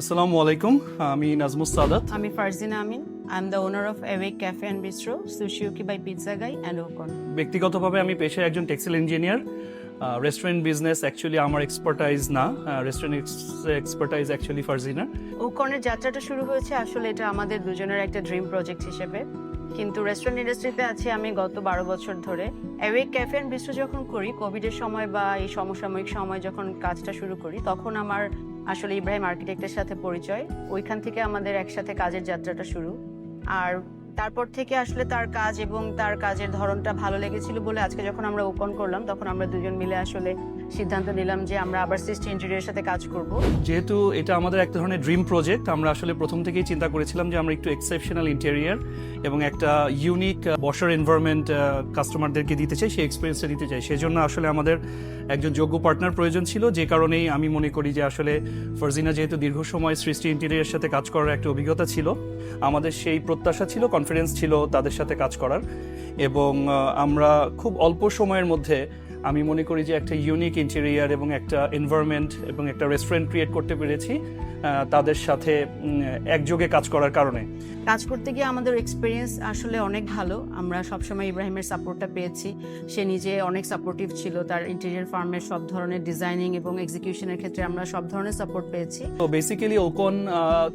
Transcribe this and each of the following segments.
আসসালামু আলাইকুম আমি নাজমুস সাদাত। আমি Farzina Amin I am the owner of awake cafe and bistro Sushioki by pizza guy and Okon ব্যক্তিগতভাবে আমি পেশায় একজন textile engineer restaurant business actually আমার এক্সপার্টাইজ না রেস্টুরেন্ট এক্সপার্টাইজ অ্যাকচুয়ালি ফারজিনা। ওকনের যাত্রাটা শুরু হয়েছে আসলে এটা আমাদের দুজনের একটা ড্রিম প্রজেক্ট হিসেবে। কিন্তু রেস্টুরেন্ট ইন্ডাস্ট্রিতে আছি আমি গত বারো বছর ধরে। অ্যাওয়েক ক্যাফে অ্যান্ড বিস্ট্রো যখন করি কোভিডের সময় বা এই সমসাময়িক সময় যখন কাজটা শুরু করি তখন আমার আসলে ইব্রাহিম আর্কিটেক্টের সাথে পরিচয়। ওইখান থেকে আমাদের একসাথে কাজের যাত্রাটা শুরু। আর তারপর থেকে আসলে তার কাজ এবং তার কাজের ধরনটা ভালো লেগেছিল বলে আজকে যখন আমরা ওপেন করলাম, তখন আমরা দুজন মিলে আসলে সিদ্ধান্ত নিলাম যে আমরা আবার সৃষ্টি ইন্টেরিয়রের সাথে কাজ করব। যেহেতু এটা আমাদের এক ধরনের ড্রিম প্রজেক্ট আমরা আসলে প্রথম থেকেই চিন্তা করেছিলাম যে আমরা একটু এক্সেপশনাল ইন্টেরিয়ার এবং একটা ইউনিক বসার এনভায়রনমেন্ট কাস্টমারদেরকে দিতে চাই, সেই এক্সপিরিয়েন্সটা দিতে চাই। সেই জন্য আসলে আমাদের একজন যোগ্য পার্টনার প্রয়োজন ছিল, যে কারণেই আমি মনে করি যে আসলে ফারজিনা যেহেতু দীর্ঘ সময় সৃষ্টি ইন্টেরিয়ার সাথে কাজ করার একটা অভিজ্ঞতা ছিল, আমাদের সেই প্রত্যাশা ছিল কনফিডেন্স ছিল তাদের সাথে কাজ করার। এবং আমরা খুব অল্প সময়ের মধ্যে আমি মনে করি যে একটা ইউনিক ইন্টেরিয়ার এবং একটা এনভায়রনমেন্ট এবং একটা রেস্টুরেন্ট ক্রিয়েট করতে পেরেছি তাদের সাথে একযোগে কাজ করার কারণে। কাজ করতে গিয়ে আমাদের এক্সপিরিয়েন্স আসলে অনেক ভালো। আমরা সবসময় ইব্রাহিমের সাপোর্টটা পেয়েছি। সে নিজে অনেক সাপোর্টিভ ছিল। তার ইন্টেরিয়ার ফার্মের সব ধরনের ডিজাইনিং এবং এক্সিকিউশনের ক্ষেত্রে আমরা সব ধরনের সাপোর্ট পেয়েছি। তো বেসিক্যালি ওকন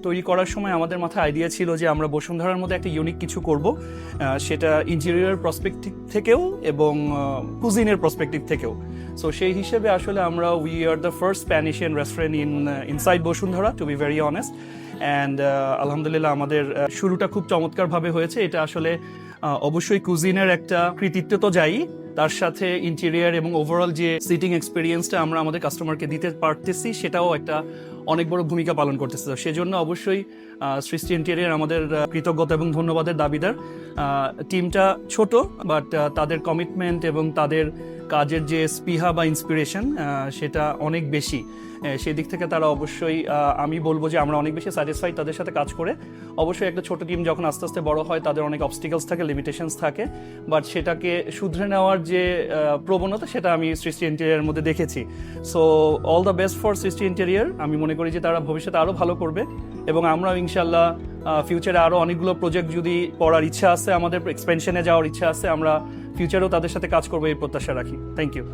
তৈরি করার সময় আমাদের মাথায় আইডিয়া ছিল যে আমরা বসুন্ধরার মধ্যে একটা ইউনিক কিছু করব। সেটা ইন্টেরিয়র প্রসপেক্টিভ থেকেও এবং কুজিনের প্রসপেক্টিভ থেকেও। সো সেই হিসেবে আসলে আমরা we are the first Spanish Asian restaurant in inside Bashundhara to be very honest and আলহামদুলিল্লাহ আমাদের শুরুটা খুব চমৎকারভাবে হয়েছে। এটা আসলে অবশ্যই কুজিনের একটা কৃতিত্ব তো যাই। তার সাথে ইন্টেরিয়ার এবং ওভারঅল যে সিটিং এক্সপিরিয়েন্সটা আমরা আমাদের কাস্টমারকে দিতে পারতেছি, সেটাও একটা অনেক বড় ভূমিকা পালন করতেছে। সেজন্য অবশ্যই সৃষ্টি ইন্টেরিয়ার আমাদের কৃতজ্ঞতা এবং ধন্যবাদের দাবিদার। টিমটা ছোট বাট তাদের কমিটমেন্ট এবং তাদের কাজের যে স্পিহা বা ইন্সপিরেশন সেটা অনেক বেশি। সেদিক থেকে তারা অবশ্যই আমি বলব যে আমরা অনেক বেশি স্যাটিসফাইড তাদের সাথে কাজ করে। অবশ্যই একটা ছোট টিম যখন আস্তে আস্তে বড় হয়, তাদের অনেক অবস্টিকেলস থাকে লিমিটেশনস থাকে বাট সেটাকে শুধরে নেওয়ার যে প্রবণতা সেটা আমি সৃষ্টি ইন্টেরিয়ার মধ্যে দেখেছি। So all the best for Srishti interior আমি মনে করি যে তারা ভবিষ্যতে আরও ভালো করবে এবং আমরাও ইনশাল্লাহ ফিউচারে আরও অনেকগুলো প্রজেক্ট যদি পড়ার ইচ্ছা আছে, আমাদের এক্সপেনশনে যাওয়ার ইচ্ছা আছে, আমরা ফিউচারেও তাদের সাথে কাজ করব এই প্রত্যাশা রাখি। Thank you